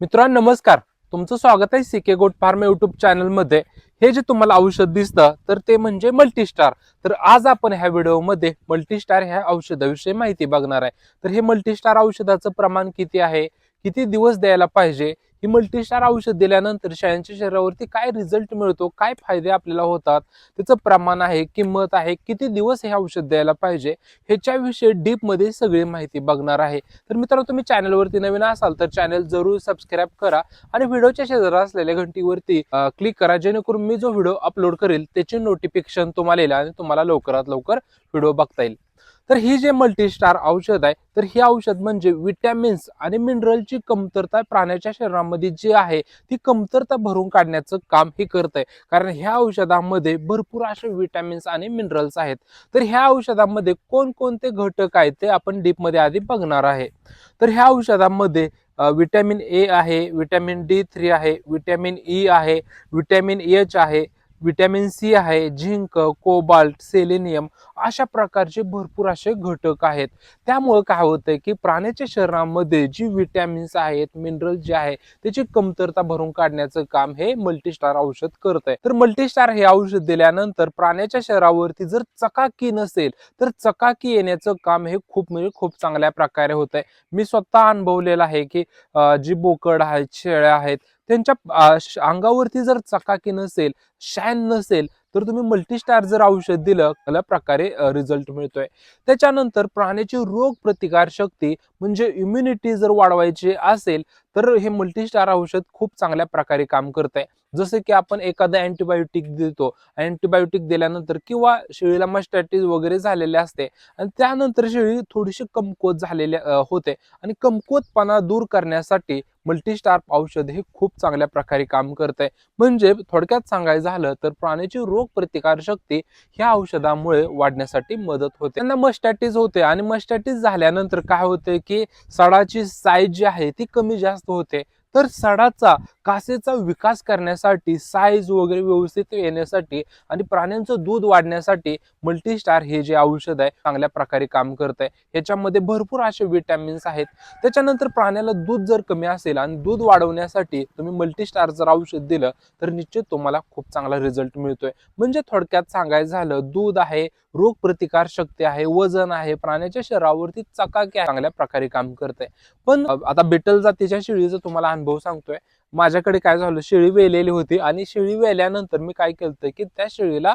मित्रांनो नमस्कार. तुमचं स्वागत आहे सीके गोट फार्म युट्यूब चॅनलमध्ये हे जे तुम्हाला औषध दिसतं तर ते म्हणजे मल्टीस्टार तर आज आपण ह्या व्हिडिओमध्ये मल्टीस्टार ह्या औषधाविषयी माहिती बघणार आहे. तर हे मल्टीस्टार औषधाचं प्रमाण किती आहे? किती दिवस द्यायला पाहिजे? ही मल्टीस्टार औषध दिल्यानंतर शेळ्यांच्या शरीरावरती काय रिझल्ट मिळतो काय फायदे आपल्याला होतात त्याचं प्रमाण आहे किंमत आहे किती दिवस हे औषध द्यायला पाहिजे ह्याच्याविषयी डीपमध्ये सगळी माहिती बघणार आहे. तर मित्रांनो तुम्ही चॅनलवरती नवीन असाल तर चॅनल जरूर सबस्क्राईब करा आणि व्हिडिओच्या शेजारा असलेल्या घंटीवरती क्लिक करा जेणेकरून मी जो व्हिडिओ अपलोड करेल त्याची नोटिफिकेशन तुम्हाला येईल आणि तुम्हाला लवकरात लवकर व्हिडिओ बघता येईल. तर ही जे मल्टीस्टार औषध आहे तर हे औषध म्हणजे विटॅमिन्स आणि मिनरलची कमतरता प्राण्याच्या शरीरामध्ये जी आहे ती कमतरता भरून काढण्याचं काम हे करत आहे कारण ह्या औषधामध्ये भरपूर असे विटॅमिन्स आणि मिनरल्स आहेत. तर ह्या औषधामध्ये कोणकोणते घटक आहेत ते आपण डीपमध्ये आधी बघणार आहे. तर ह्या औषधामध्ये विटॅमिन ए आहे विटॅमिन डी थ्री आहे विटॅमिन ई e आहे विटॅमिन एच आहे विटॅमिन सी आहे झिंक कोबाल्ट सेलेनियम अशा प्रकारचे भरपूर असे घटक आहेत. त्यामुळं काय होतंय की प्राण्याच्या शरीरामध्ये जी विटॅमिन्स आहेत मिनरल जे आहे त्याची कमतरता भरून काढण्याचं काम हे मल्टीस्टार औषध करत आहे तर मल्टीस्टार हे औषध दिल्यानंतर प्राण्याच्या शरीरावरती जर चकाकी नसेल तर चकाकी येण्याचं काम हे खूप म्हणजे खूप चांगल्या प्रकारे होत आहे मी स्वतः अनुभवलेलं आहे की जी बोकड आहेत शेळ्या आहेत त्यांच्या श- अंगावरती जर चकाकी नसेल शॅन नसेल तर तुम्ही मल्टीस्टार जर औषध दिलं त्याला प्रकारे रिझल्ट मिळतोय. त्याच्यानंतर प्राण्याची रोग प्रतिकार शक्ती म्हणजे इम्युनिटी जर वाढवायची असेल तर हे मल्टीस्टार औषध खूप चांगल्या प्रकारे काम करत आहे जसं की आपण एखादं अँटीबायोटिक देतो. अँटीबायोटिक दिल्यानंतर किंवा शेळीला मस्टॅटिस वगैरे झालेले असते आणि त्यानंतर शेळी थोडीशी कमकुवत झालेले होते. आणि कमकुवतपणा दूर करण्यासाठी मल्टीस्टार औषध हे खूप चांगल्या प्रकारे काम करत आहे म्हणजे थोडक्यात सांगायचं झालं तर प्राण्याची रोग प्रतिकार शक्ती ह्या औषधामुळे वाढण्यासाठी मदत होते. त्यांना मस्टॅटिस होते आणि मस्टॅटिस झाल्यानंतर काय होते की सडाची साईज जी आहे ती कमी जास्त होते. तर सडाचा कासेचा विकास करण्यासाठी साईज वगैरे व्यवस्थित येण्यासाठी आणि प्राण्यांचं दूध वाढण्यासाठी मल्टीस्टार हे जे औषध आहे चांगल्या प्रकारे काम करत आहे. ह्याच्यामध्ये भरपूर असे विटॅमिन्स आहेत. त्याच्यानंतर प्राण्याला दूध जर कमी असेल आणि दूध वाढवण्यासाठी तुम्ही मल्टीस्टार जर औषध दिलं तर निश्चित तुम्हाला खूप चांगला रिझल्ट मिळतोय. म्हणजे थोडक्यात सांगायचं झालं दूध आहे रोग प्रतिकार शक्ती आहे वजन आहे प्राण्याच्या शरीरावरती चकाकी चांगल्या प्रकारे काम करते पण आता बिटल जातीच्या शेळीचा तुम्हाला अनुभव सांगतोय. माझ्याकडे काय झालं शेळी वेलेली होती आणि शेळी वेल्यानंतर मी काय केलं की त्या शेळीला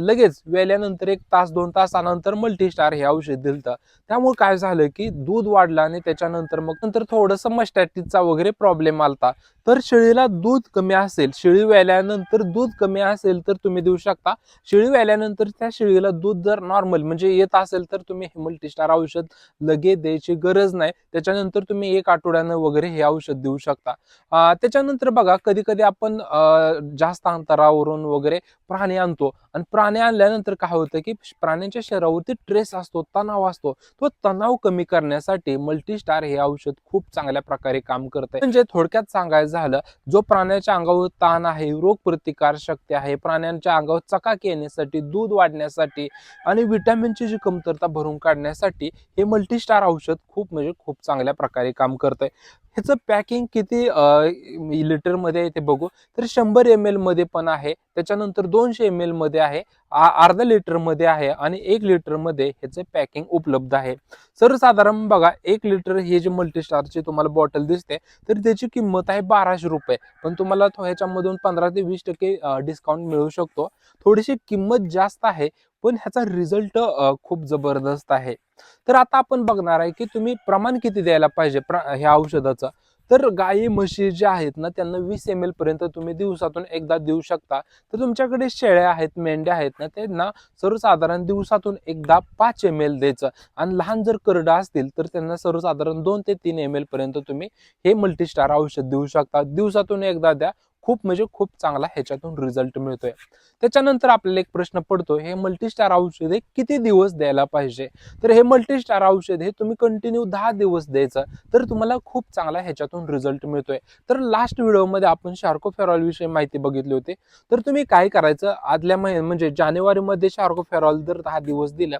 लगेच वेल्यानंतर एक तास दोन तासानंतर मल्टीस्टार हे औषध दिलं त्यामुळे काय झालं की दूध वाढलं आणि त्याच्यानंतर मग नंतर थोडंसं मस्टॅटिसचा वगैरे प्रॉब्लेम आलता. तर शेळीला दूध कमी असेल शेळी वेल्यानंतर दूध कमी असेल तर तुम्ही देऊ शकता. शेळी वेल्यानंतर त्या शेळीला दूध जर नॉर्मल म्हणजे येत असेल तर तुम्ही हे मल्टीस्टार औषध लगेच द्यायची गरज नाही. त्याच्यानंतर तुम्ही एक आठवड्यानं वगैरे हे औषध देऊ शकता. त्याच्यानंतर बघा कधी कधी आपण जास्त अंतरावरून वगैरे प्राणी आणतो. आणि प्राणी आणल्यानंतर काय होतं की प्राण्यांच्या शरीरावरती ट्रेस असतो तणाव असतो. तो तणाव कमी करण्यासाठी मल्टीस्टार हे औषध खूप चांगल्या प्रकारे काम करत आहे म्हणजे थोडक्यात सांगायचं झालं जो प्राण्याच्या अंगावर ताण आहे रोग प्रतिकार शक्ती आहे प्राण्यांच्या अंगावर चकाकी येण्यासाठी दूध वाढण्यासाठी आणि विटॅमिनची जी कमतरता भरून काढण्यासाठी हे मल्टीस्टार औषध खूप म्हणजे खूप चांगल्या प्रकारे काम करत आहे ह्याचं पॅकिंग किती लिटरमध्ये आहे ते बघू. तर शंभर एम एलमध्ये पण आहे. त्याच्यानंतर दोनशे एम एलमध्ये आहे. आ- अर्धा लिटरमध्ये आहे आणि एक लिटरमध्ये ह्याचं पॅकिंग उपलब्ध आहे. सर्वसाधारण बघा एक लिटर हे जे मल्टीस्टारची तुम्हाला बॉटल दिसते तर त्याची किंमत आहे बाराशे रुपये. पण तुम्हाला ह्याच्यामधून पंधरा ते वीस टक्के डिस्काउंट मिळू शकतो. थोडीशी किंमत जास्त आहे पण ह्याचा रिझल्ट खूप जबरदस्त आहे. तर आता आपण बघणार आहे की तुम्ही प्रमाण किती द्यायला पाहिजे प्र- ह्या औषधाचं. तर गायी म्हशी ज्या आहेत ना त्यांना वीस एम एल पर्यंत तुम्ही दिवसातून एकदा देऊ शकता. तर तुमच्याकडे शेळ्या आहेत मेंढ्या आहेत ना त्यांना सर्वसाधारण दिवसातून एकदा पाच एम एल द्यायचं. आणि लहान जर करडं असतील तर त्यांना सर्वसाधारण दोन ते तीन एम एल पर्यंत तुम्ही हे मल्टीस्टार औषध देऊ शकता. दिवसातून एकदा द्या खूप म्हणजे खूप चांगला ह्याच्यातून रिझल्ट मिळतोय. त्याच्यानंतर आपल्याला एक प्रश्न पडतो हे मल्टीस्टार औषध हे किती दिवस द्यायला पाहिजे? तर हे मल्टीस्टार औषध हे तुम्ही कंटिन्यू दहा दिवस द्यायचं तर तुम्हाला खूप चांगला ह्याच्यातून रिझल्ट मिळतोय. तर लास्ट व्हिडिओमध्ये आपण शार्कोफेरॉल विषयी माहिती बघितली होती. तर तुम्ही काय करायचं आदल्या महिन्यात म्हणजे जानेवारीमध्ये शार्कोफेरॉल जर दहा दिवस दिला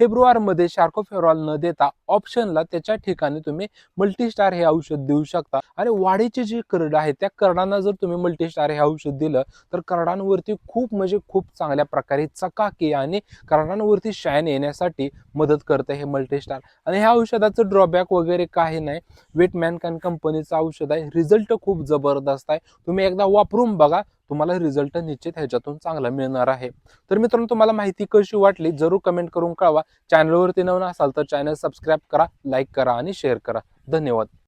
फेब्रुवारीमध्ये शार्कोफेरॉल न देता ऑप्शनला त्याच्या ठिकाणी तुम्ही मल्टीस्टार हे औषध देऊ शकता. आणि वाढीचे जे करड आहे त्या करडांना जर तुम्ही मल्टीस्टार हे औषध दिलं तर करडांवरती खूप म्हणजे खूप चांगल्या प्रकारे चकाकी आणि करडांवरती शायन येण्यासाठी मदत करतं हे मल्टीस्टार. आणि ह्या औषधाचं ड्रॉबॅक वगैरे काही नाही. वेट मॅनकॅन कंपनीचं औषध आहे. रिझल्ट खूप जबरदस्त आहे. तुम्ही एकदा वापरून बघा. तुम्हाला रिझल्ट निश्चित ह्याच्यातून चांगला मिळणार आहे. तर मित्रांनो तुम्हाला माहिती कशी वाटली जरूर कमेंट करून कळवा. चॅनलवरती नवीन असाल तर चॅनल सबस्क्राईब करा लाईक करा आणि शेअर करा. धन्यवाद.